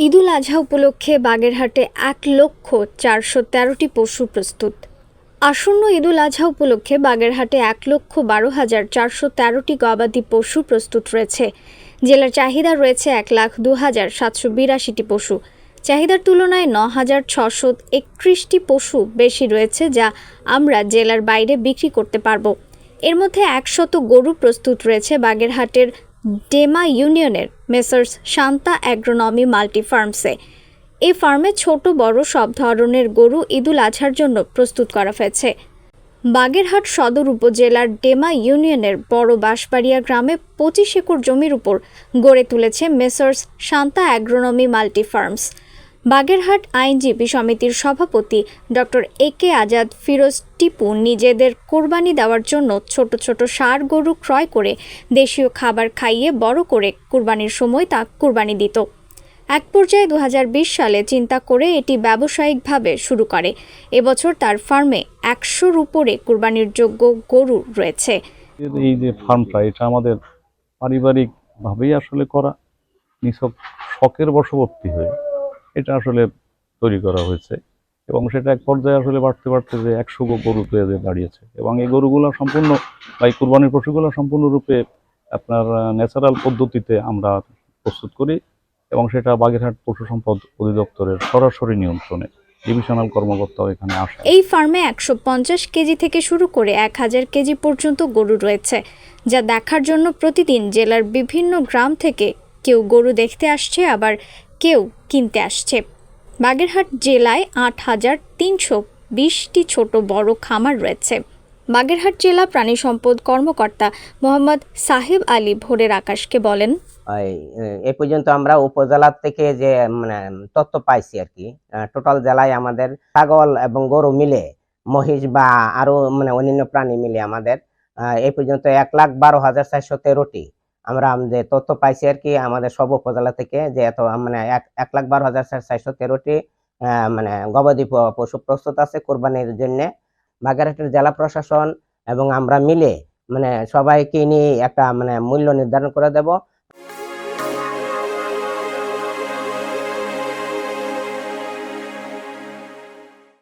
ঈদুল আজহা উপলক্ষে বাগেরহাটে এক লক্ষ চারশো তেরোটি পশু প্রস্তুত। আসন্ন ঈদুল আজহা উপলক্ষে বাগেরহাটে এক লক্ষ বারো হাজার চারশো তেরোটি গবাদি পশু প্রস্তুত রয়েছে। জেলার চাহিদা রয়েছে এক লাখ দু হাজার সাতশো বিরাশিটি পশু। চাহিদার তুলনায় ন হাজার ছশো একত্রিশটি পশু বেশি রয়েছে যা আমরা জেলার বাইরে বিক্রি করতে পারব। এর মধ্যে একশত গরু প্রস্তুত রয়েছে বাগেরহাটের ডেমা ইউনিয়নের মেসার্স শান্তা অ্যাগ্রোনমি মাল্টি ফার্মসে এই ফার্মে ছোট, বড় সব ধরনের গরু ঈদুল আজহার জন্য প্রস্তুত করা হয়েছে। বাগেরহাট সদর উপজেলার ডেমা ইউনিয়নের বড় বাঁশবাড়িয়া গ্রামে পঁচিশ একর জমির উপর গড়ে তুলেছে messrs Shanta agronomy multi farms Bagerhat আইনজীবী সমিতির সভাপতি doctor A K Azad Firoz Tipu নিজেদের কোরবানি দেওয়ার জন্য ছোট ছোট ষাঁড় গরু ক্রয় করে দেশীয় খাবার খাইয়ে বড় করে কুরবানির সময় তা কুরবানি দিত। এক পর্যায়ে দু সালে চিন্তা করে এটি ব্যবসায়িকভাবে শুরু করে। এবছর তার ফার্মে একশোর উপরে কুরবানির যোগ্য গরু রয়েছে। এই যে ফার্মটা এটা আমাদের পারিবারিকভাবেই আসলে করা, নিছক শখের বশবর্তী হয়ে এটা আসলে তৈরি করা হয়েছে এবং সেটা এক পর্যায়ে আসলে বাড়তে বাড়তে যে একশো গরুতে দাঁড়িয়েছে। এবং এই গরুগুলো সম্পূর্ণ বা এই কুরবানির পশুগুলো সম্পূর্ণরূপে আপনার ন্যাচারাল পদ্ধতিতে আমরা প্রস্তুত করি এবং সেটা বাগেরহাট পশু সম্পদ অধিদপ্তরের সরাসরি নিয়ন্ত্রণে ডিভিশনাল কর্মকর্তাও এখানে আসে এই ফার্মে একশো পঞ্চাশ কেজি থেকে শুরু করে এক হাজার কেজি পর্যন্ত গরু রয়েছে, যা দেখার জন্য প্রতিদিন জেলার বিভিন্ন গ্রাম থেকে কেউ গরু দেখতে আসছে, আবার কেউ কিনতে আসছে। বাগেরহাট জেলায় আট হাজার তিনশো বিশটি ছোট বড় খামার রয়েছে। বাগেরহাট জেলা প্রাণী সম্পদ কর্মকর্তা মোহাম্মদ সাহেব আলী ভোরের আকাশকে বলেন এ পর্যন্ত আমরা উপজেলা থেকে যে মানে তথ্য পাইছি আর কি টোটাল জেলায় আমাদের ছাগল এবং গরু মিলে, মহিষ বা আরও মানে অন্যান্য প্রাণী মিলে আমাদের এ পর্যন্ত এক লাখ বারো হাজার চারশো তেরোটি আমরা যে তথ্য পাইছি আর কি আমাদের সব উপজেলা থেকে যে এত মানে এক লাখ বারো হাজার চারশো তেরোটি মানে গবাদি পশু প্রস্তুত আছে কোরবানির জন্য। বাগেরহাটের জেলা প্রশাসন এবং আমরা মিলে মানে সবাইকে নিয়ে একটা মানে মূল্য নির্ধারণ করে দেব।